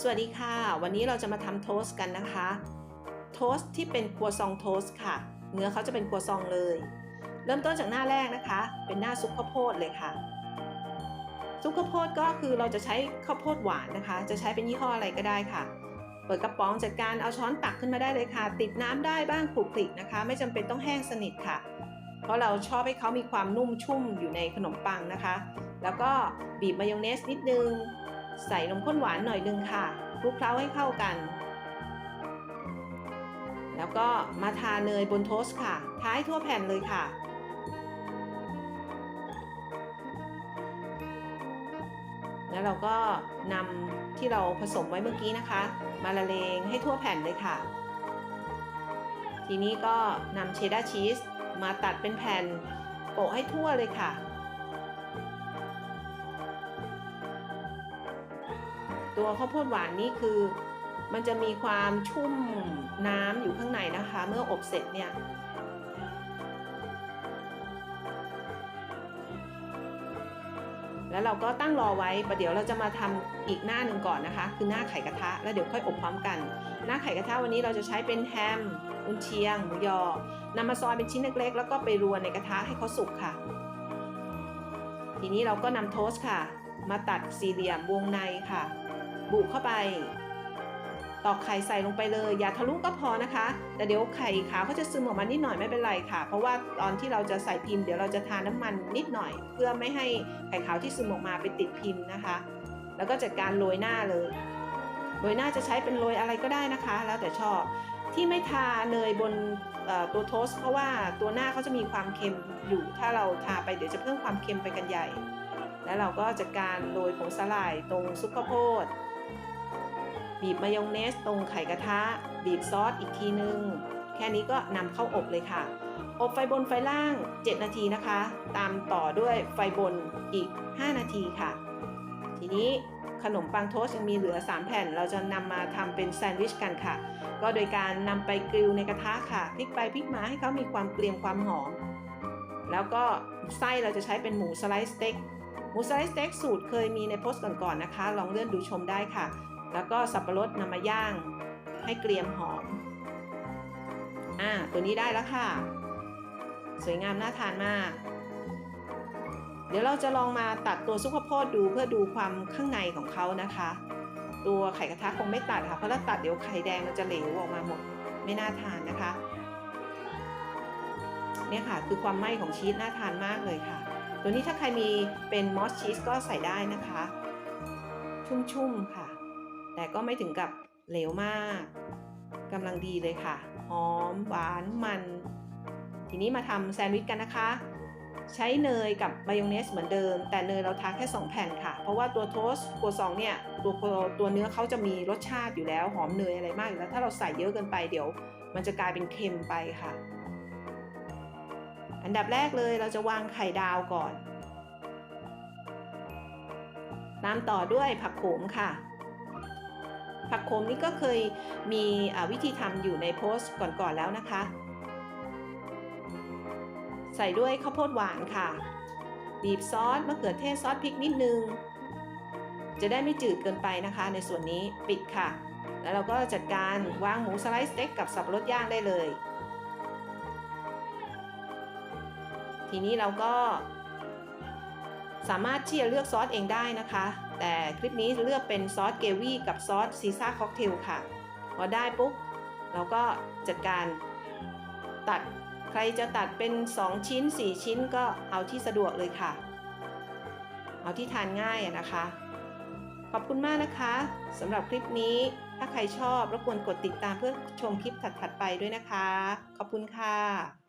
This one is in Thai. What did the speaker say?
สวัสดีค่ะ วันนี้เราจะมาทำโทสกันนะคะ โทสที่เป็นครัวซองโทสค่ะ เนื้อเขาจะเป็นครัวซองเลย เริ่มต้นจากหน้าแรกนะคะ เป็นหน้าซุปข้าวโพดเลยค่ะ ซุปข้าวโพดก็คือเราจะใช้ข้าวโพดหวานนะคะ จะใช้เป็นยี่ห้ออะไรก็ได้ค่ะ เปิดกระป๋องจัดการเอาช้อนตักขึ้นมาได้เลยค่ะ ติดน้ำได้บ้างขลุกคลิกนะคะ ไม่จำเป็นต้องแห้งสนิทค่ะ เพราะเราชอบให้เขามีความนุ่มชุ่มอยู่ในขนมปังนะคะ แล้วก็บีบมายองเนสนิดนึง ใส่นมข้นหวานหน่อยนึงค่ะคลุกเคล้าให้เข้ากัน แล้วก็มาทาเนยบนโทสต์ค่ะทาให้ทั่วแผ่นเลยค่ะ แล้วเราก็นำที่เราผสมไว้เมื่อกี้นะคะ มาละเลงให้ทั่วแผ่นเลยค่ะ ทีนี้ก็นำเชดดาร์ชีสมาตัดเป็นแผ่นโปะให้ทั่วเลยค่ะ ตัวข้าวโพดหวานนี่คือ มันจะมีความชุ่มน้ำอยู่ข้างในนะคะ เมื่ออบเสร็จเนี่ยแล้วเราก็ตั้งรอไว้ประเดี๋ยวเราจะมาทำอีกหน้าหนึ่งก่อนนะคะ คือหน้าไข่กระทะ แล้วเดี๋ยวค่อยอบพร้อมกัน หน้าไข่กระทะวันนี้เราจะใช้เป็นแฮม อุนเชียง หมูยอนำมาซอยเป็นชิ้นเล็กๆ แล้วก็ไปรวนในกระทะให้เขาสุกค่ะ ทีนี้เราก็นำโทสต์ค่ะ มาตัดสี่เหลี่ยมวงในค่ะ บุเข้าไป ตอกไข่ใส่ลงไปเลย อย่าทะลุก็พอนะคะ แต่เดี๋ยวไข่ขาวเขาจะซึมออกมานิดหน่อยไม่เป็นไรค่ะ เพราะว่าตอนที่เราจะใส่พิมพ์เดี๋ยวเราจะทาน้ำมันนิดหน่อย เพื่อไม่ให้ไข่ขาวที่ซึมออกมาไปติดพิมพ์นะคะ แล้วก็จัดการโรยหน้าเลยโรยหน้าจะใช้เป็นโรยอะไรก็ได้นะคะ แล้วแต่ชอบที่ไม่ทาเนยบนตัวโทสเพราะว่าตัวหน้าเขาจะมีความเค็มอยู่ ถ้าเราทาไปเดี๋ยวจะเพิ่มความเค็มไปกันใหญ่ แล้วเราก็จัดการโรยผงสลายตรงซุปข้าวโพด บีบมายองเนสตรงไข่กระทะ บีบซอสอีกทีนึง แค่นี้ก็นำเข้าอบเลยค่ะ อบไฟบนไฟล่าง 7 นาทีนะคะ ตามต่อด้วยไฟบนอีก 5 นาทีค่ะ ทีนี้ขนมปังโทสต์ยังมีเหลือ 3 แผ่น เราจะนำมาทำเป็นแซนด์วิชกันค่ะ ก็โดยการนำไปกริลในกระทะค่ะ พลิกไปพลิกมาให้เขามีความเกรียมความหอม แล้วก็ไส้เราจะใช้เป็นหมูสไลด์สเต็กหมูสไลด์สเต็กสูตรเคยมีในโพสต์ก่อนๆนะคะ ลองเลื่อนดูชมได้ค่ะ แล้วก็สับปะรดนำมาย่างให้เกรียมหอม อ่า ตัวนี้ได้แล้วค่ะ สวยงามน่าทานมาก เดี๋ยวเราจะลองมาตัดตัวซุปข้าวโพดดูเพื่อดูความข้างในของเขานะคะ ตัวไข่กระทะคงไม่ตัดค่ะ เพราะถ้าตัดเดี๋ยวไข่แดงมันจะเหลวออกมาหมด ไม่น่าทานนะคะ เนี่ยค่ะคือความไหม้ของชีสน่าทานมากเลยค่ะ ตัวนี้ถ้าใครมีเป็นมอสชีสก็ใส่ได้นะคะ ชุ่มๆค่ะ แต่ก็ไม่ถึงกับเหลวมากกำลังดีเลยค่ะ หอม หวาน มัน ทีนี้มาทำแซนด์วิชกันนะคะ ใช้เนยกับมายองเนสเหมือนเดิม แต่เนยเราทาแค่ 2 แผ่นค่ะ เพราะว่าตัวโทสต์กัวซองเนี่ย ตัวตัวเนื้อเขาจะมีรสชาติอยู่แล้ว หอมเนยอะไรมากอยู่แล้ว ถ้าเราใส่เยอะเกินไปเดี๋ยว มันจะกลายเป็นเค็มไปค่ะ อันดับแรกเลยเราจะวางไข่ดาวก่อนตามต่อด้วยผักโขมค่ะ ผักโขมนี่ก็เคยมีวิธีทำอยู่ในโพสต์ก่อนๆแล้วนะคะ ใส่ด้วยข้าวโพดหวานค่ะ บีบซอสมะเขือเทศซอสพริกนิดนึง จะได้ไม่จืดเกินไปนะคะ ในส่วนนี้ปิดค่ะ แล้วเราก็จัดการวางหมูสไลด์สเต็กกับสับปะรดย่างได้เลย ทีนี้เราก็ สามารถที่จะเลือกซอสเองได้นะคะ แต่คลิปนี้เลือกเป็นซอสเกวี่กับซอสซีซ่าค็อกเทลค่ะ พอได้ปุ๊บเราก็จัดการตัดใครจะตัดเป็น 2 ชิ้น 4 ชิ้นก็เอาที่สะดวกเลยค่ะ เอาที่ทานง่ายนะคะ ขอบคุณมากนะคะสำหรับคลิปนี้ถ้าใครชอบรบกวนกดติดตามเพื่อชมคลิปถัดๆไปด้วยนะคะ ขอบคุณค่ะ